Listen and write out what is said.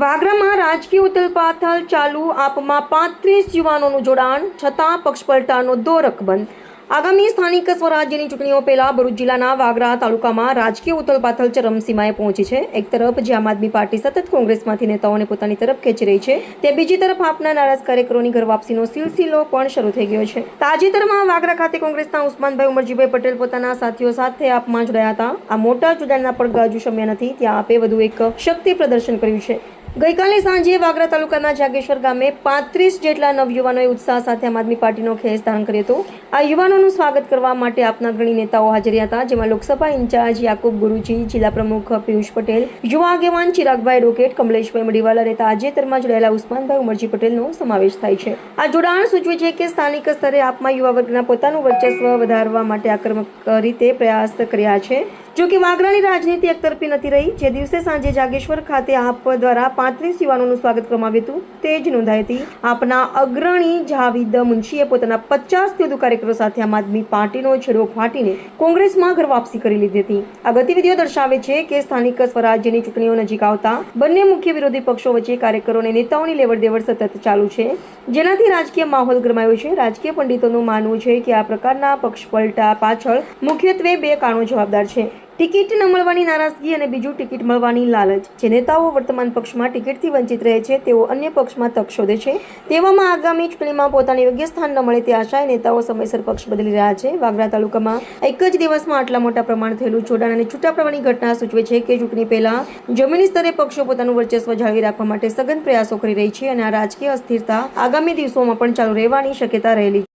વાગરામાં રાજકીય ઉથલપાથલ ચાલુ, આપમાં પાંત્રીસ યુવાનોનું જોડાણ, છતાં પક્ષ પલટાનો દોરક બંધ આગામી સ્થાનિક સ્વરાજ્યની ચૂંટણીઓ પહેલા ભરૂચ જિલ્લાના વાગરા તાલુકામાં રાજકીય ઉથલપાથલ ચરમસીમાએ પહોંચી છે. એક તરફ જે આમ આદમી પાર્ટી સતત કોંગ્રેસમાંથી નેતાઓને પોતાની તરફ ખેંચી રહી છે, તે બીજી તરફ આપના નારાજ કાર્યકરોની ઘર વાપસીનો સિલસિલો પણ શરૂ થઈ ગયો છે. તાજેતરમાં વાગરા ખાતે કોંગ્રેસના ઉસ્માનભાઈ ઉમરજીભાઈ પટેલ પોતાના સાથીઓ સાથે આપમાં જોડાયા હતા. આ મોટા જોડાણના પડઘા હજુ શમ્યા નથી, ત્યાં આપે વધુ એક શક્તિ પ્રદર્શન કર્યું છે. ગઈકાલે સાંજે વાગરા તાલુકાના જાગેશ્વર ગામે પાંત્રીસ જેટલા નવયુવાનોએ ઉત્સાહ સાથે આમ આદમી પાર્ટીનો ખેસ ધારણ કર્યો હતો. આ યુવાનોનું સ્વાગત કરવા માટે આપના ઘણી નેતાઓ હાજર હતા, જેમાં લોકસભા ઇન્ચાર્જ યાકુબ ગુરુજી, જિલ્લા પ્રમુખ પિયુષ પટેલ, યુવા આગેવાન ચિરાગભાઈ રોકેટ, કમલેશભાઈ મડીવાલા અને તાજેતરમાં જોડાયેલા ઉસ્માનભાઈ ઉમરજી પટેલનો સમાવેશ થાય છે. આ જોડાણ સૂચવે છે કે સ્થાનિક સ્તરે આપમાં યુવા વર્ગના પોતાનું વર્ચસ્વ વધારવા માટે આક્રમક રીતે પ્રયાસ કર્યા છે. જો કે વાગરાની રાજનીતિ એકતરફી નથી રહી. જે દિવસે સાંજે જાગેશ્વર ખાતે આપ દ્વારા પાંત્રીસ યુવાનોનું સ્વાગત કરવામાં આવ્યું હતું. તે જ નોંધાઈ હતી. આપના અગ્રણી જાવીદ મુનશીએ પોતાના પચાસથી વધુ કાર્યકરો સાથે આમ આદમી પાર્ટીનો છેડો ફાટીને કોંગ્રેસમાં ઘર વાપસી કરી લીધી હતી. આ ગતિવિધિઓ દર્શાવે છે કે સ્થાનિક સ્વરાજ્યની ચૂંટણીઓ નજીક આવતા બંને મુખ્ય વિરોધી પક્ષો વચ્ચે કાર્યકરો અને નેતાઓની લેવડ દેવડ સતત ચાલુ છે. જેનાથી રાજકીય માહોલ ગરમાયો છે. રાજકીય પંડિતોનું માનવું છે કે આ પ્રકારના પક્ષ પલટા પાછળ મુખ્યત્વે બે કારણો જવાબદાર છે. ટિકિટ ન મળવાની નારાજગી અને બીજું ટિકિટ મળવાની લાલચ. જે નેતાઓ વર્તમાન પક્ષમાં ટિકિટથી વંચિત રહે છે, તેઓ અન્ય પક્ષમાં તક શોધે છે. તેવામાં આગામી ચૂંટણીમાં પોતાને યોગ્ય સ્થાન ન મળે તે આશાએ નેતાઓ સમયસર પક્ષ બદલી રહ્યા છે. વાગરા તાલુકામાં એક જ દિવસમાં આટલા મોટા પ્રમાણ થયેલું જોડાણ અને છૂટા પડવાની ઘટના સૂચવે છે કે ચૂંટણી પહેલા જમીની સ્તરે પક્ષો પોતાનું વર્ચસ્વ જાળવી રાખવા માટે સઘન પ્રયાસો કરી રહી છે અને આ રાજકીય અસ્થિરતા આગામી દિવસોમાં પણ ચાલુ રહેવાની શક્યતા રહેલી